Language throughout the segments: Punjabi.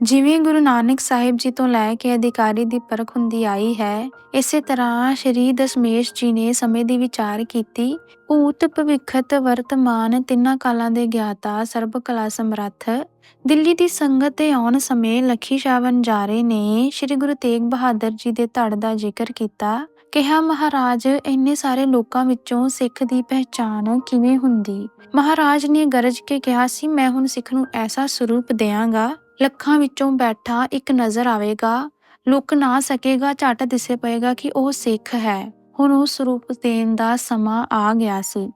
ਜਿਵੇਂ ਗੁਰੂ ਨਾਨਕ ਸਾਹਿਬ ਜੀ ਤੋਂ ਲੈ ਕੇ ਅਧਿਕਾਰੀ ਦੀ ਪਰਖ ਹੁੰਦੀ ਆਈ ਹੈ, ਇਸੇ ਤਰ੍ਹਾਂ ਸ਼੍ਰੀ ਦਸ਼ਮੇਸ਼ ਜੀ ਨੇ ਸਮੇਂ ਦੀ ਵਿਚਾਰ ਕੀਤੀ, ਭੂਤ ਭਵਿੱਖਤ ਵਰਤਮਾਨ ਤਿੰਨਾਂ ਕਾਲਾਂ ਦੇ ਗਿਆਤਾ ਸਰਬ ਕਲਾ ਸਮਰੱਥ, ਦਿੱਲੀ ਦੀ ਸੰਗਤ ਦੇ ਆਉਣ ਸਮੇਂ ਲਖੀ ਸ਼ਾਹ ਵਣਜਾਰੇ ਨੇ ਸ੍ਰੀ ਗੁਰੂ ਤੇਗ ਬਹਾਦਰ ਜੀ ਦੇ ਧੜ ਦਾ ਜ਼ਿਕਰ ਕੀਤਾ, ਕਿਹਾ, ਮਹਾਰਾਜ, ਇੰਨੇ ਸਾਰੇ ਲੋਕਾਂ ਵਿੱਚੋਂ ਸਿੱਖ ਦੀ ਪਹਿਚਾਣ ਕਿਵੇਂ ਹੁੰਦੀ? ਮਹਾਰਾਜ ਨੇ ਗਰਜ ਕੇ ਕਿਹਾ, ਸੀ, ਮੈਂ ਹੁਣ ਸਿੱਖ ਨੂੰ ਐਸਾ ਸਰੂਪ ਦਿਆਂਗਾ ਲੱਖਾਂ ਵਿੱਚੋਂ ਬੈਠਾ ਇੱਕ ਨਜ਼ਰ ਆਵੇਗਾ। ਲੁਕ ਨਾ ਸਕੇਗਾ, ਝਟ ਦਿਸੇ ਪਏਗਾ ਕਿ ਉਹ ਸਿੱਖ ਹੈ। ਹੁਣ ਉਸ ਸਰੂਪ ਦੇਣ ਦਾ ਸਮਾਂ ਆ ਗਿਆ ਸੀ।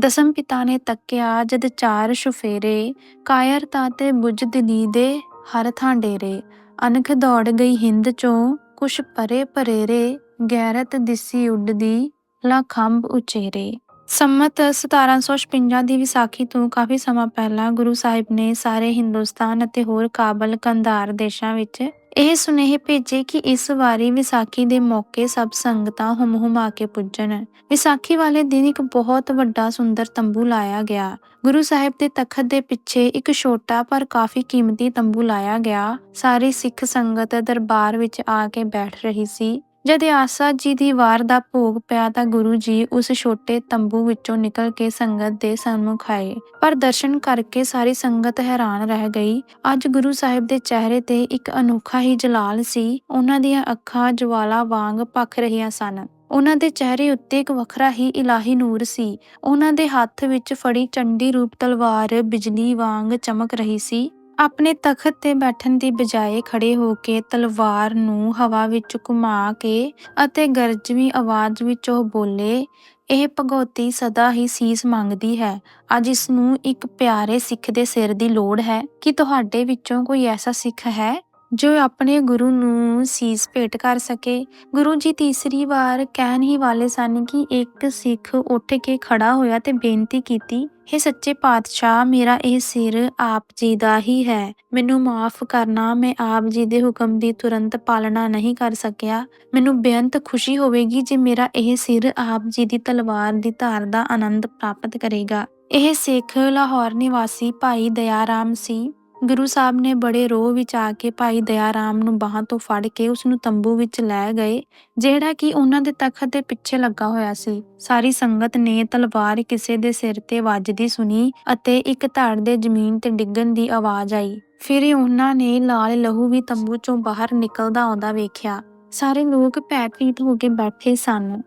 ਦਸਮ ਪਿਤਾ ਨੇ ਤੱਕਿਆ, ਜਦ ਚਾਰ ਸ਼ੁਫੇਰੇ ਕਾਇਰਤਾ ਤੇ ਬੁੱਝ ਦਿਲੀ ਦੇ ਹਰ ਥਾਂ ਡੇਰੇ। ਅਨਖ ਦੌੜ ਗਈ ਹਿੰਦ ਚੋਂ, ਕੁਛ ਪਰੇ ਪਰੇਰੇ ਗੈਰਤ ਦਿਸੀ ਉੱਡਦੀ, ਲਾ ਖੰਭ ਉਚੇਰੇ। ਸੰਮਤ 1756 ਦੀ ਵਿਸਾਖੀ ਤੋਂ ਕਾਫੀ ਸਮਾਂ ਪਹਿਲਾਂ ਗੁਰੂ ਸਾਹਿਬ ਨੇ ਸਾਰੇ ਹਿੰਦੁਸਤਾਨ ਅਤੇ ਹੋਰ ਕਾਬਲ ਕੰਧਾਰ ਦੇਸ਼ਾਂ ਵਿੱਚ ਇਹ ਸੁਨੇਹੇ ਭੇਜੇ ਕਿ ਇਸ ਵਾਰੀ ਵਿਸਾਖੀ ਦੇ ਮੌਕੇ ਸਭ ਸੰਗਤਾਂ ਹੁਮ ਹੁਮਾ ਕੇ ਪੁੱਜਣ। ਵਿਸਾਖੀ ਵਾਲੇ ਦਿਨ ਇੱਕ ਬਹੁਤ ਵੱਡਾ ਸੁੰਦਰ ਤੰਬੂ ਲਾਇਆ ਗਿਆ। ਗੁਰੂ ਸਾਹਿਬ ਦੇ ਤਖਤ ਦੇ ਪਿੱਛੇ ਇੱਕ ਛੋਟਾ ਪਰ ਕਾਫੀ ਕੀਮਤੀ ਤੰਬੂ ਲਾਇਆ ਗਿਆ। ਸਾਰੀ ਸਿੱਖ ਸੰਗਤ ਦਰਬਾਰ ਵਿੱਚ ਆ ਕੇ ਬੈਠ ਰਹੀ ਸੀ। ਜਦ ਆਸਾ ਜੀ ਦੀ ਵਾਰ ਦਾ ਭੋਗ ਪਿਆ ਤਾਂ ਗੁਰੂ ਜੀ ਉਸ ਛੋਟੇ ਤੰਬੂ ਵਿੱਚੋਂ ਨਿਕਲ ਕੇ ਸੰਗਤ ਦੇ ਸਨਮੁਖ ਆਏ ਪਰ ਦਰਸ਼ਨ ਕਰਕੇ ਸਾਰੀ ਸੰਗਤ ਹੈਰਾਨ ਰਹਿ ਗਈ। ਅੱਜ ਗੁਰੂ ਸਾਹਿਬ ਦੇ ਚਿਹਰੇ ਤੇ ਇੱਕ ਅਨੋਖਾ ਹੀ ਜਲਾਲ ਸੀ। ਉਹਨਾਂ ਦੀਆਂ ਅੱਖਾਂ ਜਵਾਲਾ ਵਾਂਗ ਭਖ ਰਹੀਆਂ ਸਨ। ਉਹਨਾਂ ਦੇ ਚਿਹਰੇ ਉੱਤੇ ਇੱਕ ਵੱਖਰਾ ਹੀ ਇਲਾਹੀ ਨੂਰ ਸੀ। ਉਹਨਾਂ ਦੇ ਹੱਥ ਵਿੱਚ ਫੜੀ ਚੰਡੀ ਰੂਪ ਤਲਵਾਰ ਬਿਜਲੀ ਵਾਂਗ ਚਮਕ ਰਹੀ ਸੀ। ਆਪਣੇ ਤਖਤ ਤੇ ਬੈਠਣ ਦੀ ਬਜਾਏ ਖੜੇ ਹੋ ਕੇ ਤਲਵਾਰ ਨੂੰ ਹਵਾ ਵਿੱਚ ਘੁਮਾ ਕੇ ਅਤੇ ਗਰਜਵੀਂ ਆਵਾਜ਼ ਵਿੱਚ ਉਹ ਬੋਲੇ, ਇਹ ਭਗਉਤੀ ਸਦਾ ਹੀ ਸੀਸ ਮੰਗਦੀ ਹੈ। ਅੱਜ ਇਸ ਨੂੰ ਇੱਕ ਪਿਆਰੇ ਸਿੱਖ ਦੇ ਸਿਰ ਦੀ ਲੋੜ ਹੈ। ਕਿ ਤੁਹਾਡੇ ਵਿੱਚੋਂ ਕੋਈ ਐਸਾ ਸਿੱਖ ਹੈ? ਜੋ ਆਪਣੇ ਗੁਰੂ ਨੂੰ ਸੀਸ ਭੇਟ ਕਰ ਸਕੇ। ਗੁਰੂ ਜੀ ਤੀਸਰੀ ਵਾਰ ਕਹਿਣ ਹੀ ਵਾਲੇ ਸਨ ਕਿ ਇੱਕ ਸਿੱਖ ਉੱਠ ਕੇ ਖੜਾ ਹੋਇਆ ਤੇ ਬੇਨਤੀ ਕੀਤੀ हे ਸੱਚੇ ਪਾਤਸ਼ਾਹ, ਮੇਰਾ ਇਹ ਸਿਰ ਆਪ ਜੀ ਦਾ ਹੀ ਹੈ। ਮੈਨੂੰ ਮਾਫ ਕਰਨਾ, ਮੈਂ ਆਪ ਜੀ ਦੇ ਹੁਕਮ ਦੀ ਤੁਰੰਤ ਪਾਲਣਾ ਨਹੀਂ ਕਰ ਸਕਿਆ। ਮੈਨੂੰ ਬੇਅੰਤ ਖੁਸ਼ੀ ਹੋਵੇਗੀ ਜੇ ਮੇਰਾ ਇਹ ਸਿਰ ਆਪ ਜੀ ਦੀ ਤਲਵਾਰ ਦੀ ਧਾਰ ਦਾ ਆਨੰਦ ਪ੍ਰਾਪਤ ਕਰੇਗਾ। ਇਹ ਸਿੱਖ ਲਾਹੌਰ ਨਿਵਾਸੀ ਭਾਈ ਦਇਆ ਰਾਮ ਸੀ। ਗੁਰੂ ਸਾਹਿਬ ਨੇ ਬੜੇ ਰੋਹ ਵਿੱਚ ਆ ਕੇ ਭਾਈ ਦਇਆਰਾਮ ਨੂੰ ਬਾਹਾਂ ਤੋਂ ਫੜ ਕੇ ਉਸ ਨੂੰ ਤੰਬੂ ਵਿੱਚ ਲੈ ਗਏ, ਜਿਹੜਾ ਕਿ ਉਹਨਾਂ ਦੇ ਤਖਤ ਦੇ ਪਿੱਛੇ ਲੱਗਾ ਹੋਇਆ ਸੀ। ਸਾਰੀ ਸੰਗਤ ਨੇ ਤਲਵਾਰ ਕਿਸੇ ਦੇ ਸਿਰ ਤੇ ਵੱਜਦੀ ਸੁਣੀ ਅਤੇ ਇੱਕ ਧੜ ਦੇ ਜ਼ਮੀਨ ਤੇ ਡਿੱਗਣ ਦੀ ਆਵਾਜ਼ ਆਈ। ਫਿਰ ਉਹਨਾਂ ਨੇ ਲਾਲ ਲਹੂ ਵੀ ਤੰਬੂ ਚੋਂ ਬਾਹਰ ਨਿਕਲਦਾ ਆਉਂਦਾ ਵੇਖਿਆ। ਸਾਰੇ ਲੋਕ ਭੈਭੀਤ ਹੋ ਕੇ ਬੈਠੇ ਸਨ।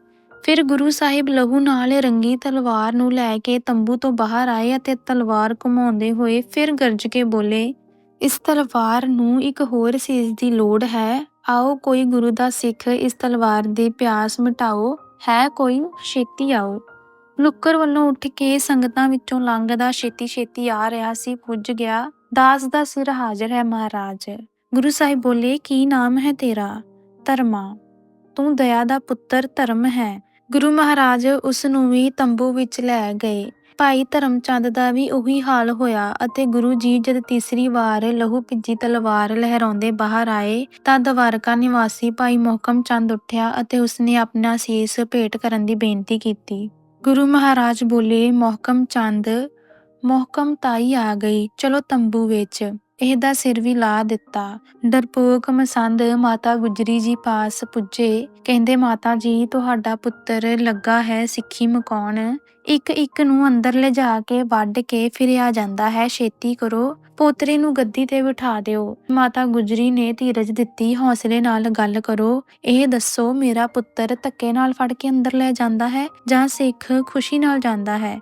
ਫਿਰ ਗੁਰੂ ਸਾਹਿਬ ਲਹੂ ਨਾਲ ਰੰਗੀ ਤਲਵਾਰ ਨੂੰ ਲੈ ਕੇ ਤੰਬੂ ਤੋਂ ਬਾਹਰ ਆਏ ਅਤੇ ਤਲਵਾਰ ਘੁਮਾਉਂਦੇ ਹੋਏ ਫਿਰ ਗਰਜ ਕੇ ਬੋਲੇ, ਇਸ ਤਲਵਾਰ ਨੂੰ ਇੱਕ ਹੋਰ ਸੀਸ ਦੀ ਲੋੜ ਹੈ। ਆਓ ਕੋਈ ਗੁਰੂ ਦਾ ਸਿੱਖ ਇਸ ਤਲਵਾਰ ਦੀ ਪਿਆਸ ਮਿਟਾਓ। ਹੈ ਕੋਈ? ਛੇਤੀ ਆਓ। ਨੁੱਕਰ ਵੱਲੋਂ ਉੱਠ ਕੇ ਸੰਗਤਾਂ ਵਿੱਚੋਂ ਲੰਘਦਾ ਛੇਤੀ ਛੇਤੀ ਆ ਰਿਹਾ ਸੀ, ਪੁੱਜ ਗਿਆ। ਦਾਸ ਦਾ ਸਿਰ ਹਾਜ਼ਰ ਹੈ ਮਹਾਰਾਜ। ਗੁਰੂ ਸਾਹਿਬ ਬੋਲੇ, ਕੀ ਨਾਮ ਹੈ ਤੇਰਾ? ਧਰਮਾ। ਤੂੰ ਦਇਆ ਦਾ ਪੁੱਤਰ ਧਰਮ ਹੈ। ਗੁਰੂ ਮਹਾਰਾਜ ਉਸ ਨੂੰ ਵੀ ਤੰਬੂ ਵਿੱਚ ਲੈ ਗਏ। ਭਾਈ ਧਰਮਚੰਦ ਦਾ ਵੀ ਉਹੀ ਹਾਲ ਹੋਇਆ ਅਤੇ ਗੁਰੂ ਜੀ ਜਦ ਤੀਸਰੀ ਵਾਰ ਲਹੂ ਭਿੱਜੀ ਤਲਵਾਰ ਲਹਿਰਾਉਂਦੇ ਬਾਹਰ ਆਏ ਤਾਂ ਦਵਾਰਕਾ ਨਿਵਾਸੀ ਭਾਈ ਮੋਹਕਮ ਚੰਦ ਉੱਠਿਆ ਅਤੇ ਉਸਨੇ ਆਪਣਾ ਸੀਸ ਭੇਟ ਕਰਨ ਦੀ ਬੇਨਤੀ ਕੀਤੀ। ਗੁਰੂ ਮਹਾਰਾਜ ਬੋਲੇ, ਮੋਹਕਮ ਚੰਦ, ਮੋਹਕਮ ਤਾਈ ਆ ਗਈ, ਚਲੋ ਤੰਬੂ ਵਿੱਚ। ਇਹਦਾ ਸਿਰ ਵੀ ਲਾ ਦਿੱਤਾ। ਡਰਪੋਕ ਮਸੰਦ ਮਾਤਾ ਗੁਜਰੀ ਜੀ ਪਾਸ ਪੁੱਜੇ। ਕਹਿੰਦੇ, ਮਾਤਾ ਜੀ, ਤੁਹਾਡਾ ਪੁੱਤਰ ਲੱਗਾ ਹੈ ਸਿੱਖੀ ਮਕਾਉਣ। ਇੱਕ ਇੱਕ ਨੂੰ ਅੰਦਰ ਲਿਜਾ ਕੇ ਵੱਢ ਕੇ ਫਿਰਿਆ ਜਾਂਦਾ ਹੈ। ਛੇਤੀ ਕਰੋ। ਪੋਤਰੇ ਨੂੰ ਗੱਦੀ ਤੇ ਬਿਠਾ ਦਿਓ। ਮਾਤਾ ਗੁਜਰੀ ਨੇ ਧੀਰਜ ਦਿੱਤੀ, ਹੌਸਲੇ ਨਾਲ ਗੱਲ ਕਰੋ। ਇਹ ਦੱਸੋ, ਮੇਰਾ ਪੁੱਤਰ ਧੱਕੇ ਨਾਲ ਫੜ ਕੇ ਅੰਦਰ ਲੈ ਜਾਂਦਾ ਹੈ ਜਾਂ ਸਿੱਖ ਖੁਸ਼ੀ ਨਾਲ ਜਾਂਦਾ ਹੈ?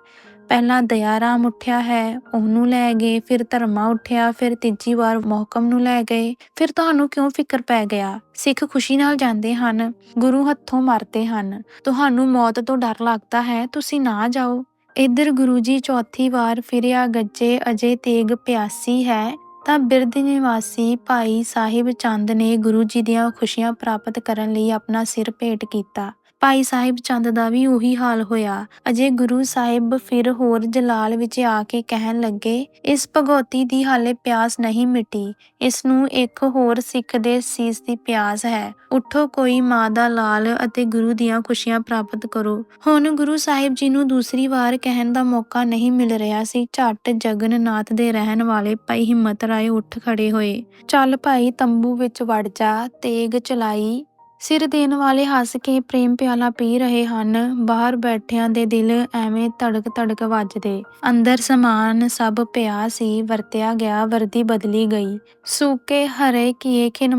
ਪਹਿਲਾਂ ਦਇਆਰਾਮ ਉੱਠਿਆ ਹੈ, ਉਹਨੂੰ ਲੈ ਗਏ, ਫਿਰ ਧਰਮਾ ਉੱਠਿਆ, ਫਿਰ ਤੀਜੀ ਵਾਰ ਮੋਹਕਮ ਨੂੰ ਲੈ ਗਏ। ਫਿਰ ਤੁਹਾਨੂੰ ਕਿਉਂ ਫਿਕਰ ਪੈ ਗਿਆ? ਸਿੱਖ ਖੁਸ਼ੀ ਨਾਲ ਜਾਂਦੇ ਹਨ, ਗੁਰੂ ਹੱਥੋਂ ਮਰਦੇ ਹਨ। ਤੁਹਾਨੂੰ ਮੌਤ ਤੋਂ ਡਰ ਲੱਗਦਾ ਹੈ, ਤੁਸੀਂ ਨਾ ਜਾਓ। ਇੱਧਰ ਗੁਰੂ ਜੀ ਚੌਥੀ ਵਾਰ ਫਿਰਿਆ, ਗੱਜੇ ਅਜੇ ਤੇਗ ਪਿਆਸੀ ਹੈ। ਤਾਂ ਬਿਰਧ ਨਿਵਾਸੀ ਭਾਈ ਸਾਹਿਬ ਚੰਦ ਨੇ ਗੁਰੂ ਜੀ ਦੀਆਂ ਖੁਸ਼ੀਆਂ ਪ੍ਰਾਪਤ ਕਰਨ ਲਈ ਆਪਣਾ ਸਿਰ ਭੇਟ ਕੀਤਾ। ਭਾਈ ਸਾਹਿਬ ਚੰਦ ਦਾ ਵੀ ਉਹੀ ਹਾਲ ਹੋਇਆ। ਅਜੇ ਗੁਰੂ ਸਾਹਿਬ ਫਿਰ ਹੋਰ ਜਲਾਲ ਵਿੱਚ ਆ ਕੇ ਕਹਿਣ ਲੱਗੇ, ਇਸ ਭਗਉਤੀ ਦੀ ਹਾਲੇ ਪਿਆਸ ਨਹੀਂ ਮਿਟੀ। ਇਸ ਨੂੰ ਇੱਕ ਹੋਰ ਸਿੱਖ ਦੇ ਸੀਸ ਦੀ ਪਿਆਸ ਹੈ। ਉਠੋ ਕੋਈ ਮਾਂ ਦਾ ਲਾਲ ਅਤੇ ਗੁਰੂ ਦੀਆਂ ਖੁਸ਼ੀਆਂ ਪ੍ਰਾਪਤ ਕਰੋ। ਹੁਣ ਗੁਰੂ ਸਾਹਿਬ ਜੀ ਨੂੰ ਦੂਸਰੀ ਵਾਰ ਕਹਿਣ ਦਾ ਮੌਕਾ ਨਹੀਂ ਮਿਲ ਰਿਹਾ ਸੀ। ਝੱਟ ਜਗਨਨਾਥ ਦੇ ਰਹਿਣ ਵਾਲੇ ਭਾਈ ਹਿੰਮਤ ਰਾਏ ਉੱਠ ਖੜੇ ਹੋਏ। ਚੱਲ ਭਾਈ, ਤੰਬੂ ਵਿੱਚ ਵੜ ਜਾ, ਤੇਗ ਚਲਾਈ ਸਿਰ ਦੇਣ ਵਾਲੇ ਹੱਸ ਕੇ ਪ੍ਰੇਮ ਪਿਆਲਾ ਪੀ ਰਹੇ ਹਨ। ਬਾਹਰ ਬੈਠਿਆਂ ਦੇ ਦਿਲ ਐਵੇਂ ਧੜਕ ਧੜਕ ਵੱਜਦੇ। ਅੰਦਰ ਸਮਾਨ ਸਭ ਪਿਆ ਸੀ, ਵਰਤਿਆ ਗਿਆ, ਵਰਦੀ ਬਦਲੀ ਗਈ। ਸੂਕੇ ਹਰੇ ਕੀਏ ਖਿਨ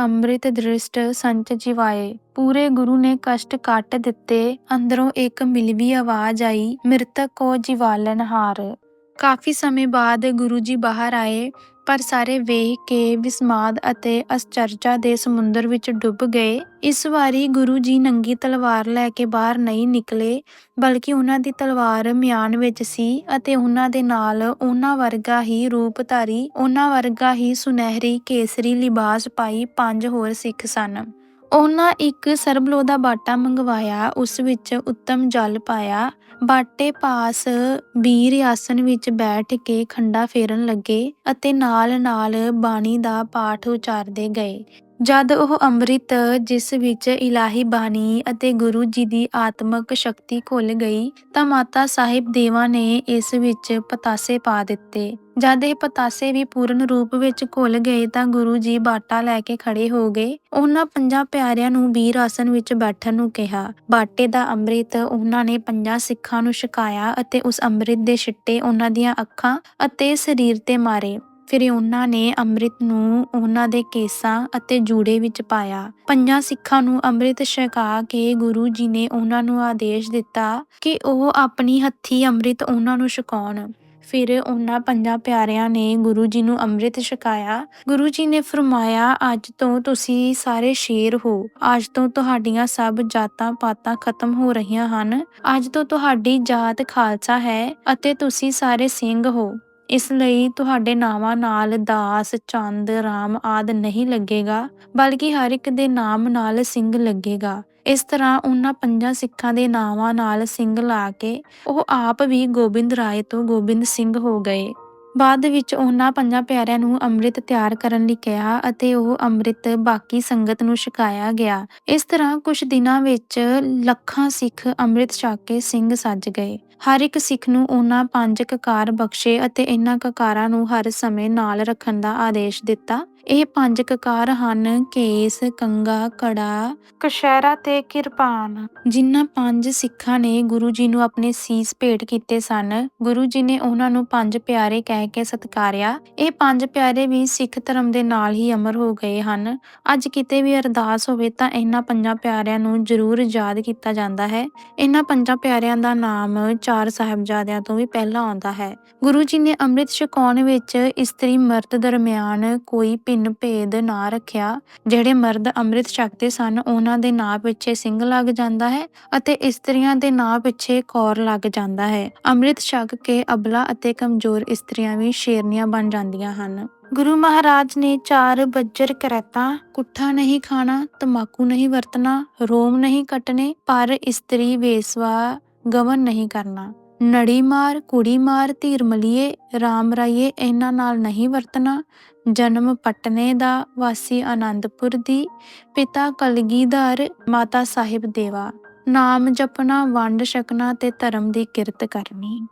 ਅੰਮ੍ਰਿਤ ਦ੍ਰਿਸ਼ਟ ਸੰਚ ਜਿਵਾਏ। ਪੂਰੇ ਗੁਰੂ ਨੇ ਕਸ਼ਟ ਕੱਟ ਦਿੱਤੇ। ਅੰਦਰੋਂ ਇੱਕ ਮਿਲਵੀ ਆਵਾਜ਼ ਆਈ, ਮ੍ਰਿਤਕ ਕੋ ਜਿਵਾਲਨ ਹਾਰ। ਕਾਫੀ ਸਮੇਂ ਬਾਅਦ ਗੁਰੂ ਜੀ ਬਾਹਰ ਆਏ। ਪਰ ਸਾਰੇ ਵੇਖ ਕੇ ਵਿਸਮਾਦ ਅਤੇ ਅਸਚਰਜਾ ਦੇ ਸਮੁੰਦਰ ਵਿੱਚ ਡੁੱਬ ਗਏ। ਇਸ ਵਾਰੀ ਗੁਰੂ ਜੀ ਨੰਗੀ ਤਲਵਾਰ ਲੈ ਕੇ ਬਾਹਰ ਨਹੀਂ ਨਿਕਲੇ, ਬਲਕਿ ਉਹਨਾਂ ਦੀ ਤਲਵਾਰ ਮਿਆਨ ਵਿੱਚ ਸੀ ਅਤੇ ਉਹਨਾਂ ਦੇ ਨਾਲ ਉਹਨਾਂ ਵਰਗਾ ਹੀ ਰੂਪਧਾਰੀ, ਉਹਨਾਂ ਵਰਗਾ ਹੀ ਸੁਨਹਿਰੀ ਕੇਸਰੀ ਲਿਬਾਸ ਪਾਈ ਪੰਜ ਹੋਰ ਸਿੱਖ ਸਨ। ਉਹਨਾਂ ਇੱਕ ਸਰਬਲੋ ਦਾ ਬਾਟਾ ਮੰਗਵਾਇਆ, ਉਸ ਵਿੱਚ ਉੱਤਮ ਜਲ ਪਾਇਆ ਬਾਟੇ ਪਾਸ ਬੀਰ ਆਸਨ ਵਿੱਚ ਬੈਠ ਕੇ ਖੰਡਾ ਫੇਰਨ ਲੱਗੇ ਅਤੇ ਨਾਲ-ਨਾਲ ਬਾਣੀ ਦਾ ਪਾਠ ਉਚਾਰਦੇ ਗਏ। ਜਦ ਉਹ ਅੰਮ੍ਰਿਤ, ਜਿਸ ਵਿੱਚ ਇਲਾਹੀ ਬਾਣੀ ਅਤੇ ਗੁਰੂ ਜੀ ਦੀ ਆਤਮਿਕ ਸ਼ਕਤੀ ਘੁਲ ਗਈ, ਤਾਂ ਮਾਤਾ ਸਾਹਿਬ ਦੇਵਾ ਨੇ ਇਸ ਵਿੱਚ ਪਤਾਸੇ ਪਾ ਦਿੱਤੇ। ਜਦ ਇਹ ਪਤਾਸੇ ਵੀ ਪੂਰਨ ਰੂਪ ਵਿੱਚ ਘੁਲ ਗਏ ਤਾਂ ਗੁਰੂ ਜੀ ਬਾਟਾ ਲੈ ਕੇ ਖੜੇ ਹੋ ਗਏ। ਉਹਨਾਂ ਪੰਜਾਂ ਪਿਆਰਿਆਂ ਨੂੰ ਵੀਰ ਆਸਨ ਵਿੱਚ ਬੈਠਣ ਨੂੰ ਕਿਹਾ। ਬਾਟੇ ਦਾ ਅੰਮ੍ਰਿਤ ਉਹਨਾਂ ਨੇ ਪੰਜਾਂ ਸਿੱਖਾਂ ਨੂੰ ਛਕਾਇਆ ਅਤੇ ਉਸ ਅੰਮ੍ਰਿਤ ਦੇ ਛਿੱਟੇ ਉਹਨਾਂ ਦੀਆਂ ਅੱਖਾਂ ਅਤੇ ਸਰੀਰ ਤੇ ਮਾਰੇ। ਫਿਰ ਉਹਨਾਂ ਨੇ ਅੰਮ੍ਰਿਤ ਨੂੰ ਉਹਨਾਂ ਦੇ ਕੇਸਾਂ ਅਤੇ ਜੂੜੇ ਵਿੱਚ ਪਾਇਆ। ਪੰਜਾਂ ਸਿੱਖਾਂ ਨੂੰ ਅੰਮ੍ਰਿਤ ਛਕਾ ਕੇ ਗੁਰੂ ਜੀ ਨੇ ਉਹਨਾਂ ਨੂੰ ਆਦੇਸ਼ ਦਿੱਤਾ ਕਿ ਉਹ ਆਪਣੀ ਹੱਥੀ ਅੰਮ੍ਰਿਤ ਉਹਨਾਂ ਨੂੰ ਛਕਾਉਣ। ਫਿਰ ਉਹਨਾਂ ਪੰਜਾਂ ਪਿਆਰਿਆਂ ਨੇ ਗੁਰੂ ਜੀ ਨੂੰ ਅੰਮ੍ਰਿਤ ਛਕਾਇਆ। ਗੁਰੂ ਜੀ ਨੇ ਫਰਮਾਇਆ, ਅੱਜ ਤੋਂ ਤੁਸੀਂ ਸਾਰੇ ਸ਼ੇਰ ਹੋ। ਅੱਜ ਤੋਂ ਤੁਹਾਡੀਆਂ ਸਭ ਜਾਤਾਂ ਪਾਤਾਂ ਖਤਮ ਹੋ ਰਹੀਆਂ ਹਨ। ਅੱਜ ਤੋਂ ਤੁਹਾਡੀ ਜਾਤ ਖਾਲਸਾ ਹੈ ਅਤੇ ਤੁਸੀਂ ਸਾਰੇ ਸਿੰਘ ਹੋ। ਇਸ ਲਈ ਤੁਹਾਡੇ ਨਾਵਾਂ ਨਾਲ ਦਾਸ, ਚੰਦ, ਰਾਮ ਆਦ ਨਹੀਂ ਲੱਗੇਗਾ, ਬਲਕਿ ਹਰ ਇੱਕ ਦੇ ਨਾਮ ਨਾਲ ਸਿੰਘ ਲੱਗੇਗਾ। ਇਸ ਤਰ੍ਹਾਂ ਉਹਨਾਂ ਪੰਜਾਂ ਸਿੱਖਾਂ ਦੇ ਨਾਵਾਂ ਨਾਲ ਸਿੰਘ ਲਾ ਕੇ ਉਹ ਆਪ ਵੀ ਗੋਬਿੰਦ ਰਾਏ ਤੋਂ ਗੋਬਿੰਦ ਸਿੰਘ ਹੋ ਗਏ। ਬਾਅਦ ਵਿੱਚ ਉਹਨਾਂ ਪੰਜਾਂ ਪਿਆਰਿਆਂ ਨੂੰ ਅੰਮ੍ਰਿਤ ਤਿਆਰ ਕਰਨ ਲਈ ਕਿਹਾ ਅਤੇ ਉਹ ਅੰਮ੍ਰਿਤ ਬਾਕੀ ਸੰਗਤ ਨੂੰ ਛਕਾਇਆ ਗਿਆ। ਇਸ ਤਰ੍ਹਾਂ ਕੁਝ ਦਿਨਾਂ ਵਿੱਚ ਲੱਖਾਂ ਸਿੱਖ ਅੰਮ੍ਰਿਤ ਛਕ ਕੇ ਸਿੰਘ ਸੱਜ ਗਏ। ਹਰ ਇੱਕ ਸਿੱਖ ਨੂੰ ਉਹਨਾਂ ਪੰਜ ਕਕਾਰ ਬਖਸ਼ੇ ਅਤੇ ਇਹਨਾਂ ਕਕਾਰਾਂ ਨੂੰ ਹਰ ਸਮੇਂ ਨਾਲ ਰੱਖਣ ਦਾ ਆਦੇਸ਼ ਦਿੱਤਾ। ਇਹ ਪੰਜ ਕਕਾਰ ਹਨ ਕੇਸ ਕੰਗਾ ਕੜਾ, ਕਸ਼ਹਿਰਾ ਤੇ ਕਿਰਪਾਨ। ਜਿਨ੍ਹਾਂ ਪੰਜ ਸਿੱਖਾਂ ਨੇ ਗੁਰੂ ਜੀ ਨੂੰ ਆਪਣੇ ਸੀਸ ਭੇਟ ਕੀਤੇ ਸਨ, ਗੁਰੂ ਜੀ ਨੇ ਉਹਨਾਂ ਨੂੰ ਪੰਜ ਪਿਆਰੇ ਕਹਿ ਕੇ ਸਤਕਾਰਿਆ। ਇਹ ਪੰਜ ਪਿਆਰੇ ਵੀ ਸਿੱਖ ਧਰਮ ਦੇ ਨਾਲ ਹੀ ਅਮਰ ਹੋ ਗਏ ਹਨ। ਅੱਜ ਕਿਤੇ ਵੀ ਅਰਦਾਸ ਹੋਵੇ ਤਾਂ ਇਹਨਾਂ ਪੰਜਾਂ ਪਿਆਰਿਆਂ ਨੂੰ ਜ਼ਰੂਰ ਯਾਦ ਕੀਤਾ ਜਾਂਦਾ ਹੈ। ਇਹਨਾਂ ਪੰਜਾਂ ਪਿਆਰਿਆਂ ਦਾ ਨਾਮ ਚਾਰ ਸਾਹਿਬਜ਼ਾਦਿਆਂ ਤੋਂ ਵੀ ਪਹਿਲਾਂ ਆਉਂਦਾ ਹੈ। ਗੁਰੂ ਜੀ ਨੇ ਅੰਮ੍ਰਿਤ ਛਕਾਉਣ ਵਿੱਚ ਇਸਤਰੀ ਮਰਦ ਦਰਮਿਆਨ ਕੋਈ ਭਿੰਨ ਭੇਦ ਨਾ ਰੱਖਿਆ। ਜਿਹੜੇ ਮਰਦ ਅੰਮ੍ਰਿਤ ਛਕਦੇ ਸਨ, ਉਹਨਾਂ ਦੇ ਨਾਂ ਪਿੱਛੇ ਸਿੰਘ ਲੱਗ ਜਾਂਦਾ ਹੈ ਅਤੇ ਇਸਤਰੀਆਂ ਦੇ ਨਾਂ ਪਿੱਛੇ ਕੌਰ ਲੱਗ ਜਾਂਦਾ ਹੈ। ਅੰਮ੍ਰਿਤ ਛਕ ਕੇ ਅਬਲਾ ਅਤੇ ਕਮਜ਼ੋਰ ਇਸਤਰੀਆਂ ਵੀ ਸ਼ੇਰਨੀਆਂ ਬਣ ਜਾਂਦੀਆਂ ਹਨ। ਗੁਰੂ ਮਹਾਰਾਜ ਨੇ ਚਾਰ ਬੱਜਰ ਕਰੈਤਾਂ, ਕੁੱਠਾ ਨਹੀਂ ਖਾਣਾ, ਤਮਾਕੂ ਨਹੀਂ ਵਰਤਣਾ, ਰੋਮ ਨਹੀਂ ਕੱਟਣੇ, ਪਰ ਇਸਤਰੀ ਵੇਸਵਾ ਗਵਨ ਨਹੀਂ ਕਰਨਾ। ਨੜੀ ਮਾਰ, ਕੁੜੀ ਮਾਰ, ਧੀਰ ਮਲੀਏ, ਰਾਮ ਰਾਈਏ, ਇਹਨਾਂ ਨਾਲ ਨਹੀਂ ਵਰਤਣਾ। ਜਨਮ ਪਟਨੇ ਦਾ, ਵਾਸੀ ਆਨੰਦਪੁਰ ਦੀ। ਪਿਤਾ ਕਲਗੀਧਰ, ਮਾਤਾ ਸਾਹਿਬ ਦੇਵਾ। ਨਾਮ ਜਪਣਾ, ਵੰਡ ਛਕਣਾ ਤੇ ਧਰਮ ਦੀ ਕਿਰਤ ਕਰਨੀ।